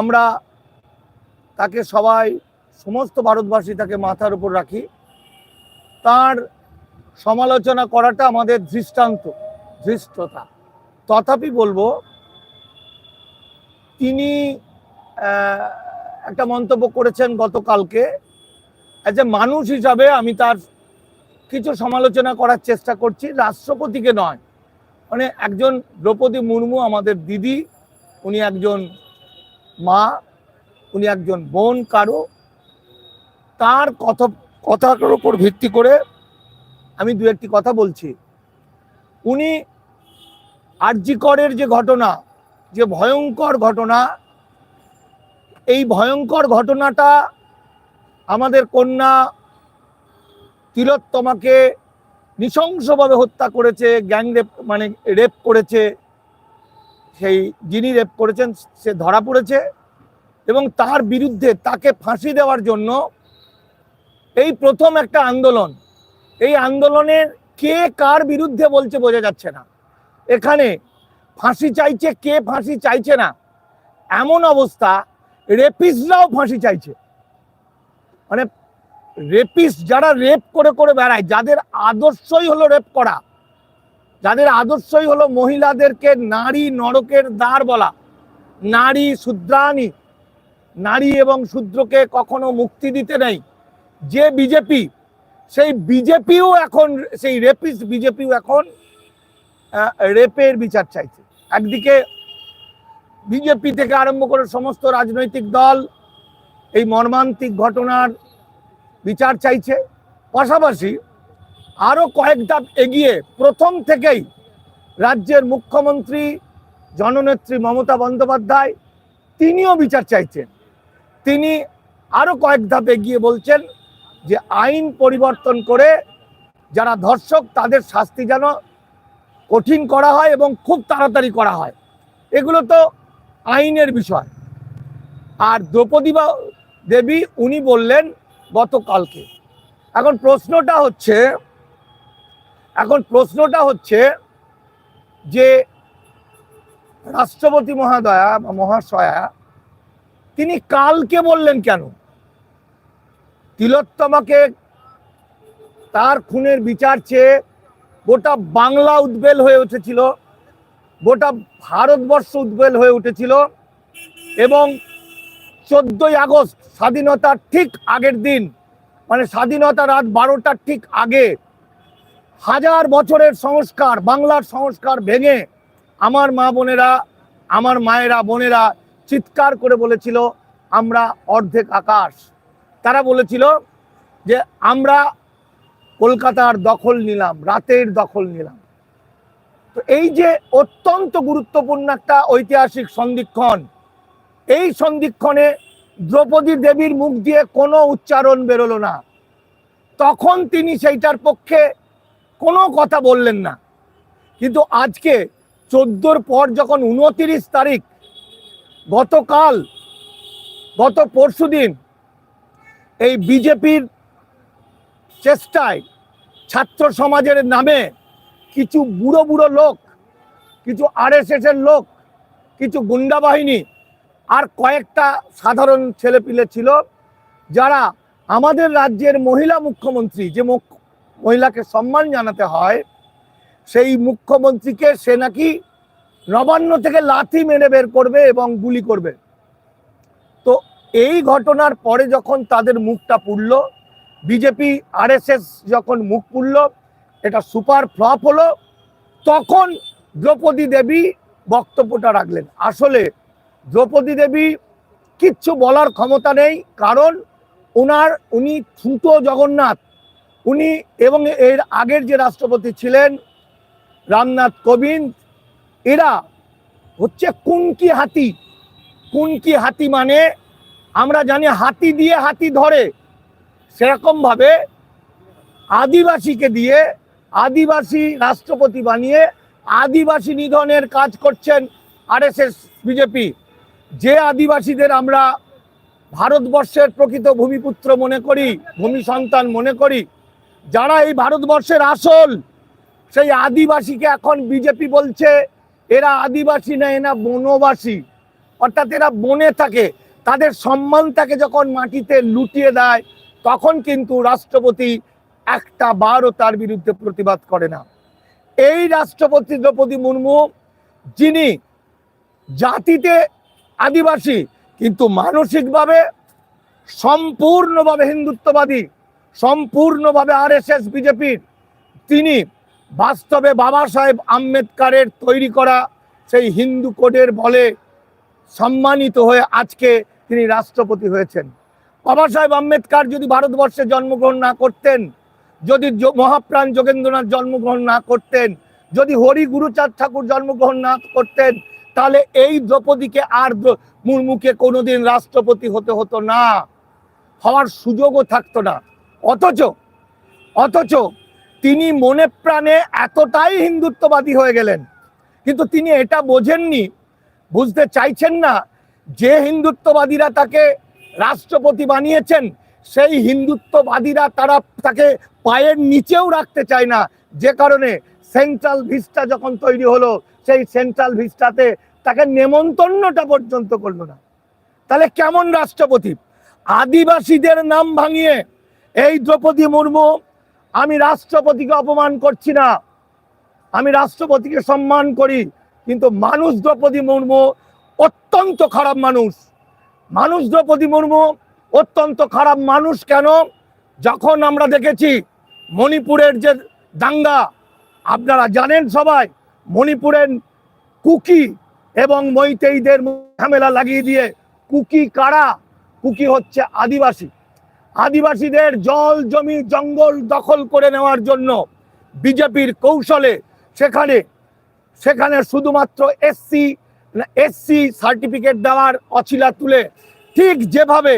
আমরা তাকে সবাই, সমস্ত ভারতবাসী তাকে মাথার উপর রাখি। তার সমালোচনা করাটা আমাদের দৃষ্টান্ত, ধৃষ্টতা। তথাপি বলব, তিনি একটা মন্তব্য করেছেন গতকালকে অ্যাজ এ মানুষ হিসাবে আমি তার কিছু সমালোচনা করার চেষ্টা করছি, রাষ্ট্রপতিকে নয়। মানে একজন দ্রৌপদী মুর্মু, আমাদের দিদি, উনি একজন মা, উনি একজন বোন কারও, তার কথা, কথার উপর ভিত্তি করে আমি দু একটি কথা বলছি। উনি আরজিকরের যে ঘটনা, যে ভয়ঙ্কর ঘটনা, এই ভয়ঙ্কর ঘটনাটা আমাদের কন্যা তিলোত্তমাকে নৃশংসভাবে হত্যা করেছে, গ্যাং রেপ মানে রেপ করেছে সেই যিনি রেপ করেছেন, সে ধরা পড়েছে এবং তার বিরুদ্ধে তাকে ফাঁসি দেওয়ার জন্য এই প্রথম একটা আন্দোলন। এই আন্দোলনের কে কার বিরুদ্ধে বলছে বোঝা যাচ্ছে না। এখানে ফাঁসি চাইছে কে ফাঁসি চাইছে না। এমন অবস্থা রেপিসরাও ফাঁসি চাইছে। মানে রেপিস যারা রেপ করে করে বেড়ায়, যাদের আদর্শই হলো রেপ করা যাদের আদর্শই হলো মহিলাদেরকে নারী নরকের দ্বার বলা, নারী শূদ্রাণী, নারী এবং শূদ্রকে কখনো মুক্তি দিতে নেই। যে বিজেপি, সেই বিজেপিও এখন, সেই রেপিস বিজেপিও এখন রেপের বিচার চাইছে। একদিকে বিজেপি থেকে আরম্ভ করে সমস্ত রাজনৈতিক দল এই মর্মান্তিক ঘটনার বিচার চাইছে। পাশাপাশি আরও কয়েক ধাপ এগিয়ে প্রথম থেকেই রাজ্যের মুখ্যমন্ত্রী, জননেত্রী মমতা বন্দ্যোপাধ্যায় তিনিও বিচার চাইছেন। তিনি আরও কয়েক ধাপ এগিয়ে বলছেন যে আইন পরিবর্তন করে যারা ধর্ষক তাদের শাস্তি যেন কঠিন করা হয় এবং খুব তাড়াতাড়ি করা হয়। এগুলো তো আইনের বিষয়। আর দ্রৌপদী দেবী, উনি বললেন গতকালকে। এখন প্রশ্নটা হচ্ছে এখন প্রশ্নটা হচ্ছে যে রাষ্ট্রপতি মহাদয়া বা মহাশয়া, তিনি কালকে বললেন কেন? তিলোত্তমাকে তার খুনের বিচার চেয়ে গোটা বাংলা উদ্বেল হয়ে উঠেছিল, গোটা ভারতবর্ষ উদ্বেল হয়ে উঠেছিল এবং চোদ্দই আগস্ট স্বাধীনতার ঠিক আগের দিন মানে স্বাধীনতা রাত বারোটার ঠিক আগে হাজার বছরের সংস্কার, বাংলার সংস্কার ভেঙে আমার মা বোনেরা, আমার মায়েরা, বোনেরা চিৎকার করে বলেছিল, আমরা অর্ধেক আকাশ। তারা বলেছিল যে, আমরা কলকাতার দখল নিলাম, রাতের দখল নিলাম। তো এই যে অত্যন্ত গুরুত্বপূর্ণ একটা ঐতিহাসিক সন্ধিক্ষণ, এই সন্ধিক্ষণে দ্রৌপদী দেবীর মুখ দিয়ে কোনো উচ্চারণ বেরোলো না। তখন তিনি সেইটার পক্ষে কোনো কথা বললেন না। কিন্তু আজকে চোদ্দোর পর যখন উনতিরিশ তারিখ, গতকাল, গত পরশুদিন এই বিজেপির চেষ্টায় ছাত্র সমাজের নামে কিছু বুড়ো বুড়ো লোক, কিছু আরএসএসের লোক, কিছু গুন্ডা বাহিনী আর কয়েকটা সাধারণ ছেলেপিলে ছিল, যারা আমাদের রাজ্যের মহিলা মুখ্যমন্ত্রী, যে মহিলাকে সম্মান জানাতে হয়, সেই মুখ্যমন্ত্রীকে সে নাকি নবান্ন থেকে লাথি মেরে বের করবে এবং গুলি করবে। তো এই ঘটনার পরে যখন তাদের মুখটা পুড়ল, বিজেপি, আরএসএস যখন মুখ পুড়ল, এটা সুপার ফ্লপ হলো, তখন দ্রৌপদী দেবী বক্তব্যটা রাখলেন। আসলে দ্রৌপদী দেবী কিচ্ছু বলার ক্ষমতা নেই, কারণ ওনার উনি ছুটো জগন্নাথ। উনি এবং এর আগের যে রাষ্ট্রপতি ছিলেন রামনাথ কোবিন্দ, এরা হচ্ছে কুনকি হাতি। কুনকি হাতি মানে আমরা জানি হাতি দিয়ে হাতি ধরে। সেরকমভাবে আদিবাসীকে দিয়ে আদিবাসী রাষ্ট্রপতি বানিয়ে আদিবাসী নিধনের কাজ করছেন আরএসএস, বিজেপি। যে আদিবাসীদের আমরা ভারতবর্ষের প্রকৃত ভূমিপুত্র মনে করি, ভূমি সন্তান মনে করি যারা এই ভারতবর্ষের আসল, সেই আদিবাসীকে এখন বিজেপি বলছে, এরা আদিবাসী না, এরা বনবাসী। অর্থাৎ এরা বনে থাকে, তাদের সম্মানটাকে যখন মাটিতে লুটিয়ে দেয়, তখন কিন্তু রাষ্ট্রপতি একটা বারও তার বিরুদ্ধে প্রতিবাদ করে না। এই রাষ্ট্রপতি দ্রৌপদী মুর্মু, যিনি জাতিতে আদিবাসী, কিন্তু মানসিকভাবে সম্পূর্ণভাবে হিন্দুত্ববাদী সম্পূর্ণভাবে আরএসএস বিজেপির। তিনি বাস্তবে বাবা সাহেব আম্বেদকারের তৈরি করা সেই হিন্দু কোডের বলে সম্মানিত হয়ে আজকে তিনি রাষ্ট্রপতি হয়েছেন। বাবা সাহেব আম্বেদকার যদি ভারতবর্ষে জন্মগ্রহণ না করতেন, যদি মহাপ্রাণ যোগেন্দ্রনাথ জন্মগ্রহণ না করতেন, যদি হরি গুরুচাঁদ ঠাকুর জন্মগ্রহণ না করতেন, তাহলে এই দ্রৌপদীকে আর মুর্মুকে কোনোদিন রাষ্ট্রপতি হতে হতো না। হওয়ার সুযোগও থাকতো না। অথচ অথচ তিনি মনে প্রাণে এতটাই হিন্দুত্ববাদী হয়ে গেলেন। কিন্তু তিনি এটা বোঝেননি, বুঝতে চাইছেন না যে হিন্দুত্ববাদীরা তাকে রাষ্ট্রপতি বানিয়েছেন, সেই হিন্দুত্ববাদীরা তারা তাকে পায়ের নিচেও রাখতে চায় না। যে কারণে সেন্ট্রাল ভিস্টা যখন তৈরি হলো, সেই সেন্ট্রাল ভিস্টাতে তাকে নেমন্তন্নটা পর্যন্ত করল না। তাহলে কেমন রাষ্ট্রপতি? আদিবাসীদের নাম ভাঙিয়ে এই দ্রৌপদী মুর্মু, আমি রাষ্ট্রপতিকে অপমান করছি না। আমি রাষ্ট্রপতিকে সম্মান করি, কিন্তু মানুষ দ্রৌপদী মুর্মু অত্যন্ত খারাপ মানুষ। মানুষ দ্রৌপদী মুর্মু অত্যন্ত খারাপ মানুষ কেন? যখন আমরা দেখেছি মণিপুরের যে দাঙ্গা, আপনারা জানেন সবাই, মণিপুরের কুকি এবং মৈতেইদের ঝামেলা লাগিয়ে দিয়ে কুকি কারা? কুকি হচ্ছে আদিবাসী। আদিবাসীদের জল, জমি, জঙ্গল দখল করে নেওয়ার জন্য বিজেপির কৌশলে সেখানে সেখানে শুধুমাত্র এসসি এসসি সার্টিফিকেট দেওয়ার অছিলা তুলে ঠিক যেভাবে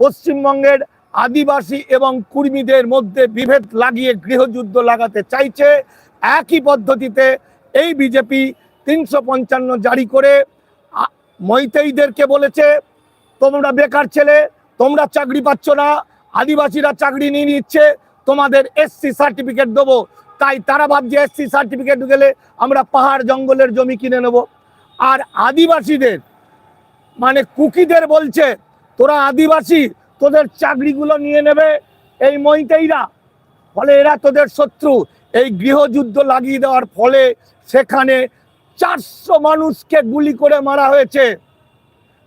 পশ্চিমবঙ্গের আদিবাসী এবং কুর্মীদের মধ্যে বিভেদ লাগিয়ে গৃহযুদ্ধ লাগাতে চাইছে, একই পদ্ধতিতে এই বিজেপি তিনশো পঞ্চান্ন জারি করে মৈতেইদেরকে বলেছে, তোমরা বেকার ছেলে, তোমরা চাকরি পাচ্ছ না আদিবাসীরা চাকরি নিয়ে নিচ্ছে, তোমাদের এসসি সার্টিফিকেট দেবো। তাই তারা ভাবছে এসসি সার্টিফিকেট গেলে আমরা পাহাড় জঙ্গলের জমি কিনে নেব। আর আদিবাসীদের মানে কুকিদের বলছে, তোরা আদিবাসী, তোদের চাকরিগুলো নিয়ে নেবে এই মইতেইরা ফলে এরা তোদের শত্রু। এই গৃহযুদ্ধ লাগিয়ে দেওয়ার ফলে সেখানে চারশো মানুষকে গুলি করে মারা হয়েছে।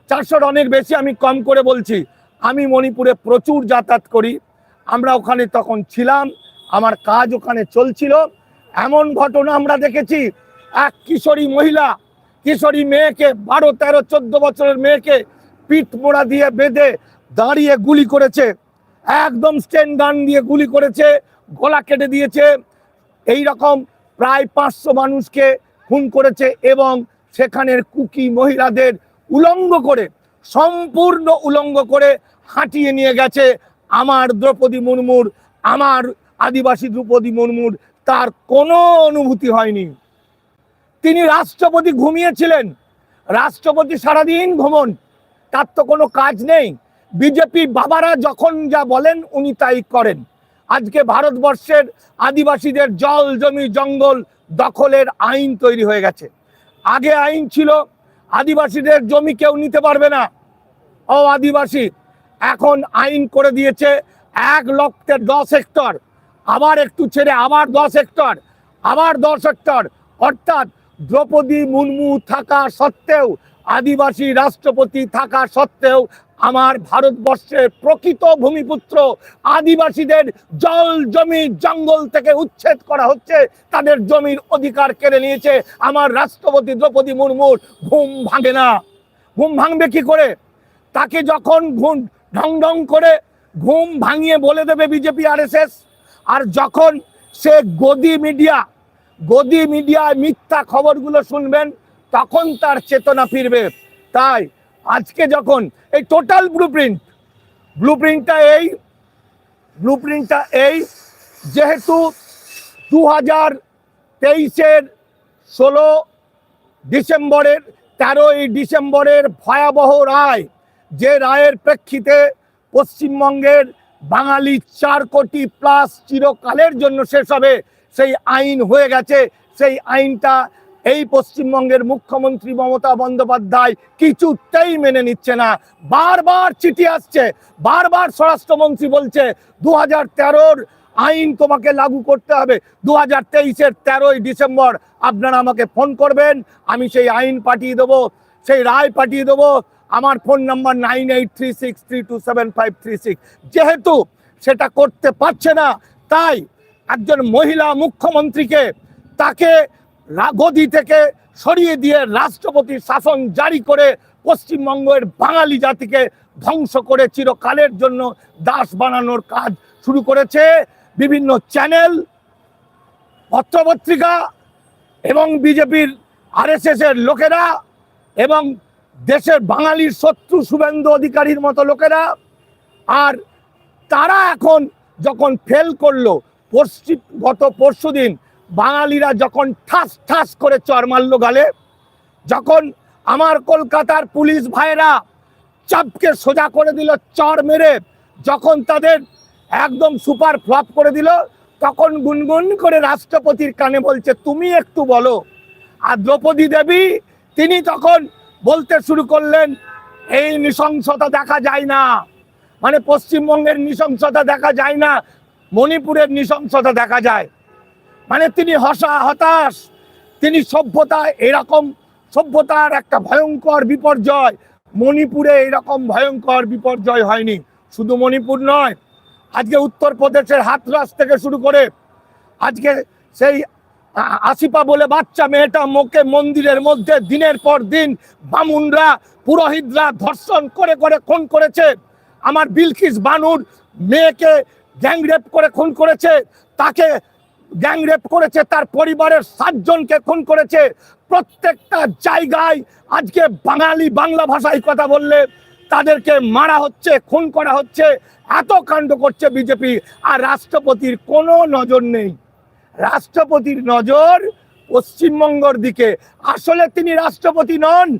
চারশোর অনেক বেশি আমি কম করে বলছি। আমি মণিপুরে প্রচুর যাতায়াত করি। আমরা ওখানে তখন ছিলাম, আমার কাজ ওখানে চলছিল। এমন ঘটনা আমরা দেখেছি, এক কিশোরী মহিলা, কিশোরী মেয়েকে বারো, তেরো, চোদ্দ বছরের মেয়েকে পিঠ মোড়া দিয়ে বেঁধে দাঁড়িয়ে গুলি করেছে। একদম স্টেন গান দিয়ে গুলি করেছে, গলা কেটে দিয়েছে। এই রকম প্রায় পাঁচশো মানুষকে খুন করেছে এবং সেখানের কুকি মহিলাদের উলঙ্গ করে সম্পূর্ণ উলঙ্গ করে হাঁটিয়ে নিয়ে গেছে আমার দ্রৌপদী মুর্মুর, আমার আদিবাসী দ্রৌপদী মুর্মুর। তার কোনো অনুভূতি হয়নি। তিনি রাষ্ট্রপতি ঘুমিয়েছিলেন। রাষ্ট্রপতি সারাদিন ঘুমন। তার তো কোনো কাজ নেই। বিজেপি বাবারা যখন যা বলেন, উনি তাই করেন। আজকে ভারতবর্ষের আদিবাসীদের জল, জমি, জঙ্গল দখলের আইন তৈরি হয়ে গেছে। আগে আইন ছিল আদিবাসীদের জমি কেউ নিতে পারবে না। ও আদিবাসী এখন আইন করে দিয়েছে এক লক্ষের দশ হেক্টর। আবার একটু ছেড়ে আবার দশ হেক্টর, আবার দশ হেক্টর। অর্থাৎ দ্রৌপদী মুর্মু থাকা সত্ত্বেও আদিবাসী রাষ্ট্রপতি থাকা সত্ত্বেও আমার ভারতবর্ষের প্রকৃত ভূমিপুত্র আদিবাসীদের জল জমি জঙ্গল থেকে উচ্ছেদ করা হচ্ছে, তাদের জমির অধিকার কেড়ে নিয়েছে আমার রাষ্ট্রপতি দ্রৌপদী মুর্মুর। ঘুম ভাঙে না। ঘুম ভাঙবে কি করে? তাকে যখন ঘুম ঢং ঢং করে ঘুম ভাঙিয়ে বলে দেবে বিজেপি, আরএসএস, আর যখন সে গদি মিডিয়া, গদি মিডিয়ায় মিথ্যা খবরগুলো শুনবেন তখন তার চেতনা ফিরবে। তাই আজকে যখন এই টোটাল ব্লু প্রিন্ট ব্লু প্রিন্টটা এই ব্লু প্রিন্টটা এই, যেহেতু দু হাজার তেইশের ষোলো ডিসেম্বরের, তেরোই ডিসেম্বরের ভয়াবহ রায়, যে রায়ের প্রেক্ষিতে পশ্চিমবঙ্গের বাঙালি চার কোটি প্লাস চিরকালের জন্য শেষ হবে, সেই আইন হয়ে গেছে, সেই আইনটা এই পশ্চিমবঙ্গের মুখ্যমন্ত্রী মমতা বন্দ্যোপাধ্যায় কিছুতেই মেনে নিচ্ছে না। বারবার চিঠি আসছে, বারবার স্বরাষ্ট্রমন্ত্রী বলছে দু হাজার তেরোর আইন তোমাকে লাগু করতে হবে। দু হাজার তেইশের তেরোই ডিসেম্বর আপনারা আমাকে ফোন করবেন, আমি সেই আইন পাঠিয়ে দেবো, সেই রায় পাঠিয়ে দেবো। আমার phone number nine eight three six three two seven five three six. যেহেতু সেটা করতে পারছে না, তাই একজন মহিলা মুখ্যমন্ত্রীকে তাকে গদি থেকে সরিয়ে দিয়ে রাষ্ট্রপতির শাসন জারি করে পশ্চিমবঙ্গের বাঙালি জাতিকে ধ্বংস করে চিরকালের জন্য দাস বানানোর কাজ শুরু করেছে বিভিন্ন চ্যানেল, পত্রপত্রিকা এবং বিজেপির আরএসএস এর লোকেরা এবং দেশের বাঙালির শত্রু শুভেন্দু অধিকারীর মতো লোকেরা। আর তারা এখন যখন ফেল করল পশ্চিম গত পরশুদিন বাঙালিরা যখন ঠাস ঠাস করে চর মারল গালে, যখন আমার কলকাতার পুলিশ ভাইরা চাপকে সোজা করে দিল, চর মেরে, যখন তাদের একদম সুপার ফ্লপ করে দিল, তখন গুনগুন করে রাষ্ট্রপতির কানে বলছে, তুমি একটু বলো। আর দ্রৌপদী দেবী, তিনি তখন বলতে শুরু করলেন, এই নৃশংসতা দেখা যায় না। মানে পশ্চিমবঙ্গের নৃশংসতা দেখা যায় না, মণিপুরের নৃশংসতা দেখা যায়। মানে তিনি হসা হতাশ। তিনি সভ্যতা এরকম, সভ্যতার একটা ভয়ঙ্কর বিপর্যয়। মণিপুরে এরকম ভয়ঙ্কর বিপর্যয় হয়নি। শুধু মণিপুর নয়, আজকে উত্তরপ্রদেশের হাতরাস থেকে শুরু করে আজকে সেই আসিপা বলে বাচ্চা মেয়েটা মোকে মন্দিরের মধ্যে দিনের পর দিন বামুনরা, পুরোহিতরা ধর্ষণ করে করে, খুন করেছে। আমার বিলকিস বানুর মেয়েকে গ্যাংরেপ করে, খুন করেছে। তাকে গ্যাংরেপ করেছে, তার পরিবারের সাতজনকে খুন করেছে। প্রত্যেকটা জায়গায় আজকে বাঙালি বাংলা ভাষায় কথা বললে তাদেরকে মারা হচ্ছে, খুন করা হচ্ছে, এত কাণ্ড করছে বিজেপি। আর রাষ্ট্রপতির কোনো নজর নেই। রাষ্ট্রপতির নজর পশ্চিমবঙ্গর দিকে। আসলে তিনি রাষ্ট্রপতি নন।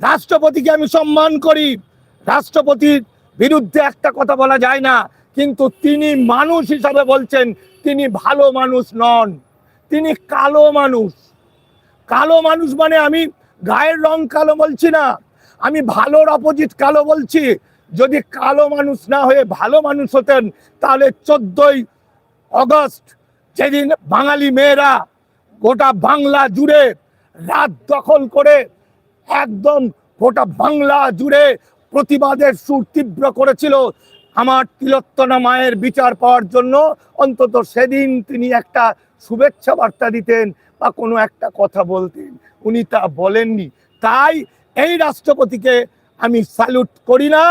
রাষ্ট্রপতিকে আমি সম্মান করি। রাষ্ট্রপতির বিরুদ্ধে একটা কথা বলা যায় না। কিন্তু তিনি মানুষ হিসাবে বলছেন তিনি ভালো মানুষ নন। তিনি কালো মানুষ। কালো মানুষ মানে আমি গায়ের রং কালো বলছি না, আমি ভালোর অপোজিট কালো বলছি। যদি কালো মানুষ না হয়ে ভালো মানুষ হতেন, তাহলে চোদ্দই অগস্ট যেদিন বাঙালি মেয়েরা গোটা বাংলা জুড়ে রাত দখল করে একদম গোটা বাংলা জুড়ে প্রতিবাদের সুর তীব্র করেছিল আমার তিলোত্তনা মায়ের বিচার পাওয়ার জন্য অন্তত সেদিন তিনি একটা শুভেচ্ছা বার্তা দিতেন বা কোনো একটা কথা বলতেন। উনি তা বলেননি। তাই এই রাষ্ট্রপতিকে আমি স্যালুট করি না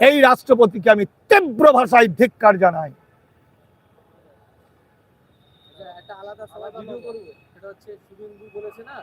এই রাষ্ট্রপতিকে আমি তীব্র ভাষায় ধিক্কার জানাই। আলাদা সভা ভিডিও সেটা হচ্ছে বলেছে না?